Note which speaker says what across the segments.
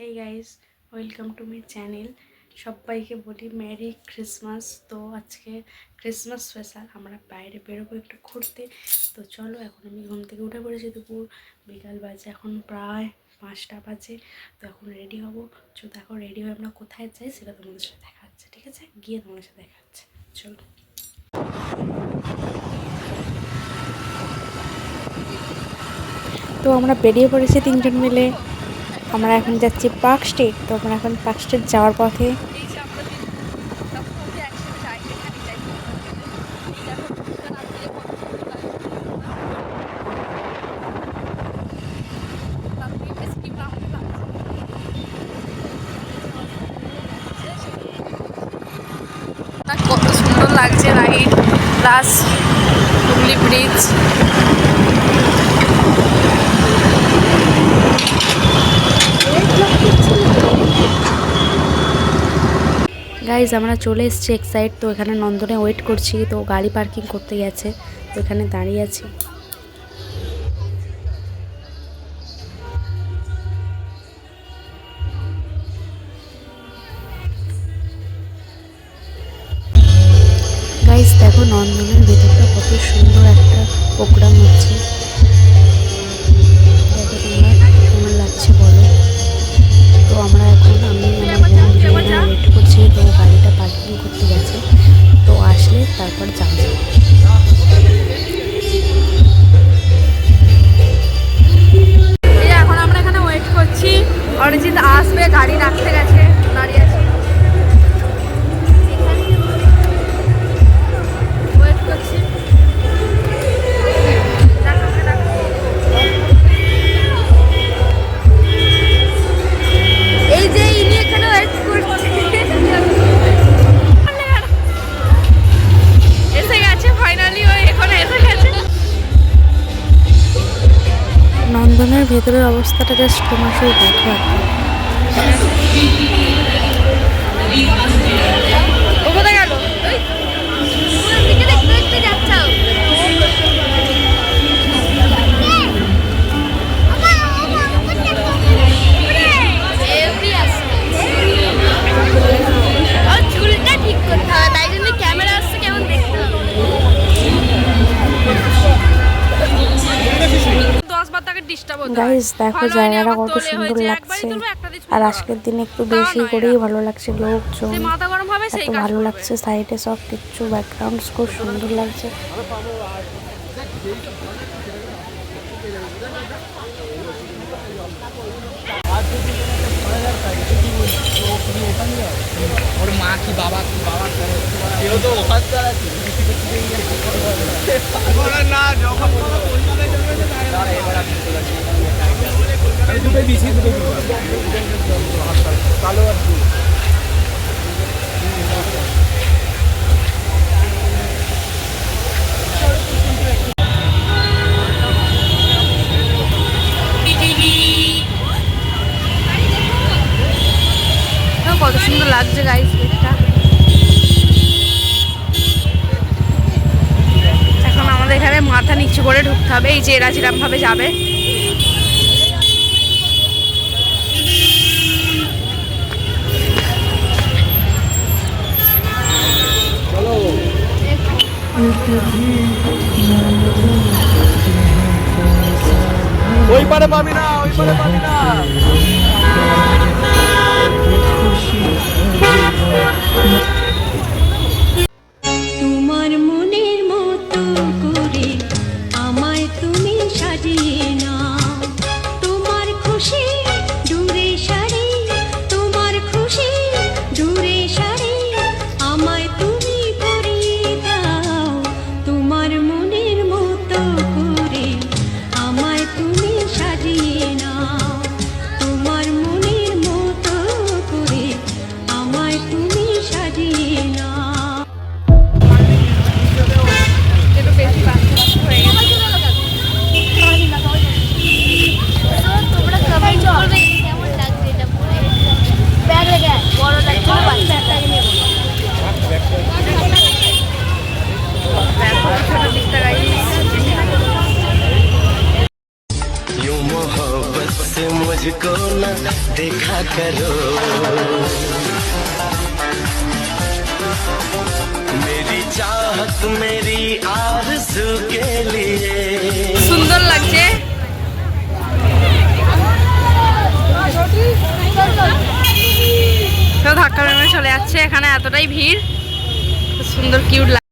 Speaker 1: Hey guys welcome to my channel সবাইকে বলি merry Christmas তো আজকে ক্রিসমাস স্পেশাল আমরা বাইরে বেরোবো একটু ঘুরতে। তো চলো, এখন আমি ঘুম থেকে উঠে পড়েছি দুপুর। বিকাল বাজে, এখন প্রায় পাঁচটা বাজে। তো এখন রেডি হব। তো দেখো রেডি হয়ে আমরা কোথায় যাই সেটা তোমাদের সাথে দেখা যাচ্ছে ঠিক আছে? গিয়ে তোমাদের সাথে দেখা যাচ্ছে চলো। তো আমরা বেরিয়ে পড়েছি তিনজন মিলে। আমরা এখন যাচ্ছি পার্ক স্ট্রিট, তো আমরা এখন পার্ক স্ট্রিট যাওয়ার পথে
Speaker 2: কত সুন্দর লাগছে ride plus Hooghly bridge
Speaker 1: guys আমরা চলে এসেছি এক সাইড তো এখানে নন্দনে ওয়েট করছি, তো গাড়ি পার্কিং করতে গেছে, তো এখানে দাঁড়িয়ে আছি। গাইজ দেখো নন্দনের ভেতরটা কত সুন্দর একটা প্রোগ্রাম হচ্ছে। দেখো তোমরা কেমন লাগছে বলো। তো আমরা এখন, আমি, আমার তারপর যাব অবস্থাটা জাস্ট তোমার শুধু দেখো গাইজ দেখো জায়গাটা কত সুন্দর লাগছে আর আজকের দিনে একটু বেশি করেই ভালো লাগছে লোকজন এত ভালো লাগছে সাইডে সব কিচ্ছু ব্যাকগ্রাউন্ড খুব সুন্দর লাগছে
Speaker 3: ওর মা কি বাবা কি বাবা করে দুটোই বিছি দুটোই কালো আর
Speaker 2: নিচু করে ঢুকতে হবে, এই যে এরা যেরকম ভাবে যাবে।
Speaker 3: ওই পারে পাবি না, ওই পারে পাবি না।
Speaker 2: মেরে চলে যাচ্ছে, এখানে এতটাই ভিড়। সুন্দর কিউট লাগে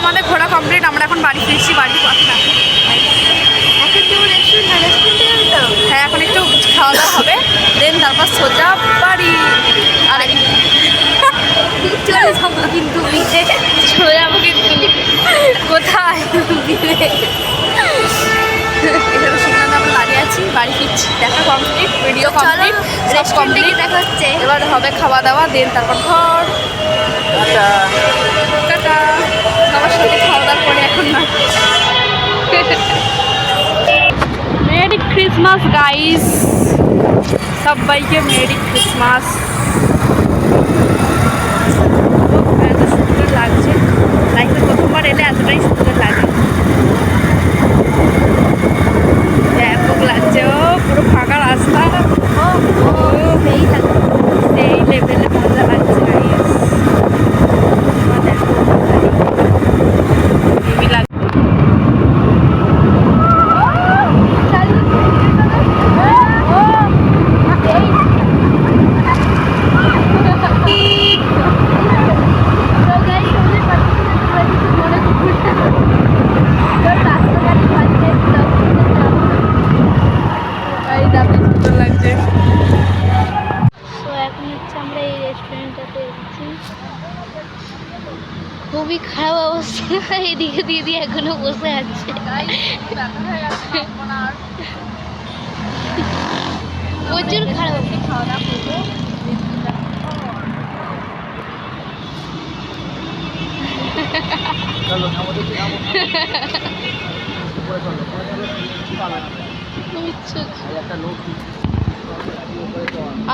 Speaker 2: আমাদের ঘোরা কমপ্লিট আমরা এখন বাড়ি ফিরছি বাড়ি কথা হ্যাঁ এখন একটু খাওয়া দাওয়া হবে দেন তারপর সোজা বাড়ি। আর। চলে যাব কিন্তু বিচে চলে যাব কিন্তু কোথায় এখানে সুন্দর আমরা দাঁড়িয়ে আছি বাড়ি ফিরছি। দেখা কমপ্লিট ভিডিও কমপ্লিট সব কমপ্লিট দেখা হচ্ছে। এবার হবে খাওয়া দাওয়া দেন তারপর ঘর। টাটা। সবার সাথে খাওয়া দাওয়া করে এখন না। মেরি ক্রিসমাস গাইস সবাইকে মেরি ক্রিসমাস এত সুন্দর লাগছে লাইফে প্রথমবার এলে এতটাই সুন্দর লাগে ব্যাপক লাগছে ও পুরো ফাঁকা রাস্তা ও ও সেই সেই লেভেলে মজা লাগছে গাইস দেখো হেভি লাগছে সুন্দর লাগছে
Speaker 4: তো এখন হচ্ছে আমরা এই রেস্টুরেন্টটাতে এসেছি খুবই খারাপ অবস্থা। এদিকে দিদি এখনও বসে আছে। প্রচুর খারাপ?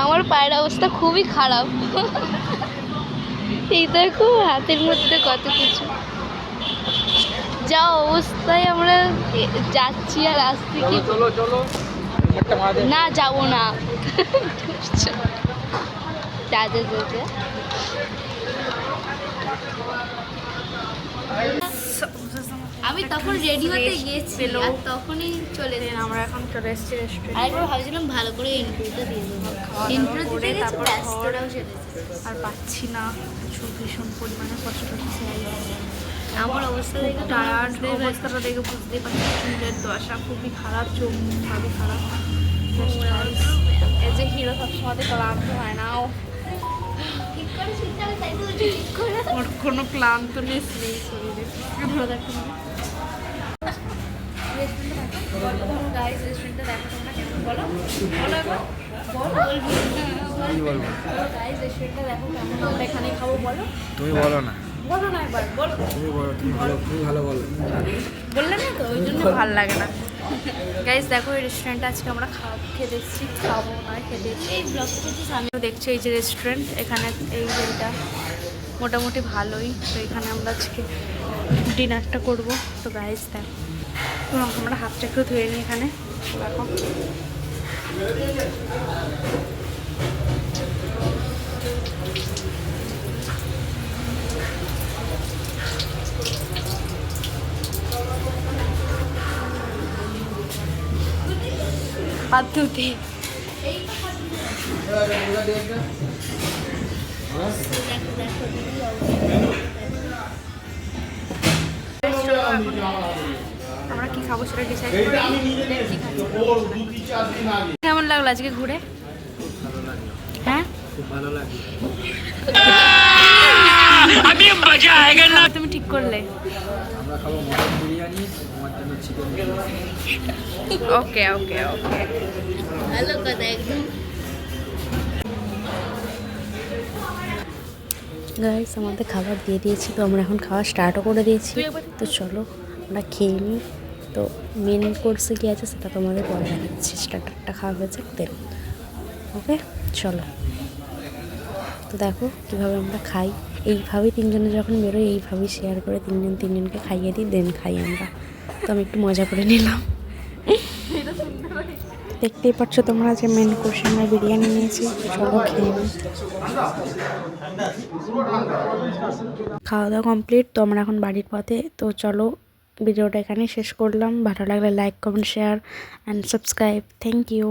Speaker 4: আমার পায়ের অবস্থা খুবই খারাপ। এই দেখো হাতের মধ্যে কত কিছু। যা অবস্থায় আমরা যাচ্ছি আর আসছি কি?
Speaker 3: চলো চলো
Speaker 4: না যাব না। যা যা যা যা আমি তখন রেডি হতে গিয়েছি আর তখনই চলে
Speaker 2: দেন আমরা এখন চলে এসেছি রেস্টুরেন্ট
Speaker 4: আরেকবার ভাবছিলাম ভালো করে ইন্ট্রোটা দিয়ে দেবো। ইন্ট্রো
Speaker 2: করে
Speaker 4: দিতে গেছি
Speaker 2: তারপর
Speaker 4: ব্যাস তোরাও চলে
Speaker 2: আর পাচ্ছি না। প্রচুর ভীষণ পরিমাণে কষ্ট হচ্ছে।
Speaker 4: আমার অবস্থা দেখে
Speaker 2: টায়ার্ড অবস্থাটা দেখে বুঝতেই পারছি। চুলের দশা খুবই খারাপ চোখ ভাবে খারাপ। এই যে হিরো সবসময় ক্লান্ত হয় না। ওর কোনো ক্লান্ত নেই শরীরে ভালো দেখো গাইস রেস্টুরেন্টটা দেখো তোমরা কেমন বলো বলো একবার বলো গাইস রেস্টুরেন্টটা দেখো কেমন এখানে খাব বলো
Speaker 3: তুমি বলো না।
Speaker 2: বলো না একবার বলো।
Speaker 3: তুমি বলো তুমি ভালো তুমি ভালো বলো।
Speaker 2: বললে না তো ওই জন্য ভালো লাগে না। গাইস দেখো এই রেস্টুরেন্টে আজকে আমরা খাওয়া খেতে এসেছি খাব না খেতে আমিও দেখছি এই যে রেস্টুরেন্ট এখানে এই যে এটা মোটামুটি ভালোই। তো এখানে আমরা আজকে ডিনারটা করব। তো গাইস দেখ আমরা হাতটা একটু ধুয়ে নিই এখানে। দেখো। হাত ধুতে। আমরা কি খাব সেটা ডিসাইড কেমন লাগল আজকে ঘুরে? হ্যাঁ?
Speaker 3: খুব ভালো লাগে
Speaker 2: তুমি ঠিক করলে।
Speaker 3: আমরা খাব মটন বিরিয়ানি তোমার জন্য চিকেন
Speaker 2: ওকে ওকে ওকে।
Speaker 4: ভালো কথা একদম।
Speaker 1: গাইস আমাদের খাবার দিয়ে দিয়েছি তো আমরা এখন খাওয়া স্টার্টও করে দিয়েছি। তো চলো আমরা খেয়ে নিই। তো মেন কোর্সে কী আছে সেটা তোমাদের পরে দেখাচ্ছি। স্টার্টারটা খাওয়া হয়েছে দেন ওকে চলো। তো দেখো কীভাবে আমরা খাই। এইভাবেই তিনজনে যখন বেরোই এইভাবেই শেয়ার করে তিনজন তিনজনকে খাইয়ে দিই দেন খাই আমরা। তো আমি একটু মজা করে নিলাম। দেখতেই পাচ্ছ তোমরা যে মেন কোর্সে আমরা বিরিয়ানি নিয়েছি, চলো খেয়ে নিই। খাওয়া দাওয়া কমপ্লিট তো আমরা এখন বাড়ির পথে। তো চলো ভিডিওটা এখানেই শেষ করলাম। ভালো লাগলে like comment share and subscribe thank you